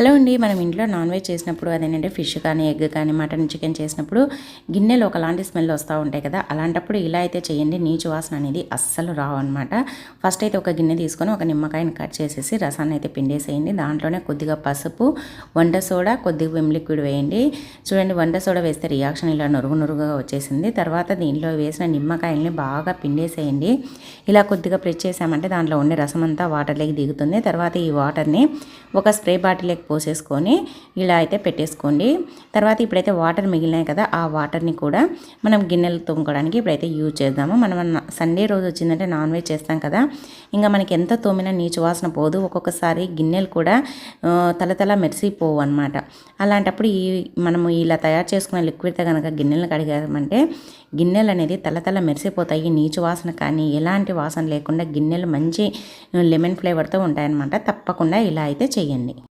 Hello అండి మనం ఇంట్లో నాన్ వెజ్ చేసినప్పుడు అదేంటంటే ఫిష్ కానీ ఎగ్ కానీ మటన్ చికెన్ చేసినప్పుడు గిన్నెలు ఒకలాంటి స్మెల్ వస్తూ ఉంటాయి కదా. అలాంటప్పుడు ఇలా అయితే చేయండి నీచు వాసన అనేది అస్సలు రావు అనమాట ఫస్ట్ అయితే ఒక గిన్నె తీసుకొని ఒక నిమ్మకాయని కట్ చేసేసి రసాన్ని అయితే పిండేసేయండి. దాంట్లోనే కొద్దిగా పసుపు వంట సోడా కొద్దిగా విమ్ లిక్విడ్ వేయండి. చూడండి వంట సోడా వేస్తే రియాక్షన్ ఇలా నురుగు నురుగుగా వచ్చేసింది. తర్వాత దీంట్లో వేసిన నిమ్మకాయల్ని బాగా పిండేసేయండి. ఇలా కొద్దిగా ప్రెస్ చేసామంటే దాంట్లో ఉండే రసం అంతా వాటర్లోకి దిగుతుంది. తర్వాత ఈ వాటర్ని ఒక స్ప్రే బాటిల్ పోసేసుకొని ఇలా అయితే పెట్టేసుకోండి. తర్వాత ఇప్పుడైతే వాటర్ మిగిలినాయి కదా ఆ వాటర్ని కూడా మనం గిన్నెలు తోముకోవడానికి ఇప్పుడైతే యూజ్ చేద్దాము. మనం సండే రోజు వచ్చిందంటే నాన్ వెజ్ చేస్తాం కదా ఇంకా మనకి ఎంత తోమినా నీచు వాసన పోదు. ఒక్కొక్కసారి గిన్నెలు కూడా తలతల మెరిసిపోవు అనమాట అలాంటప్పుడు ఈ మనము ఇలా తయారు చేసుకున్న లిక్విడ్తో కనుక గిన్నెలను కడిగామంటే గిన్నెలు అనేది తలతల మెరిసిపోతాయి. నీచు వాసన కానీ ఎలాంటి వాసన లేకుండా గిన్నెలు మంచి లెమన్ ఫ్లేవర్తో ఉంటాయన్నమాట. తప్పకుండా ఇలా అయితే చేయండి.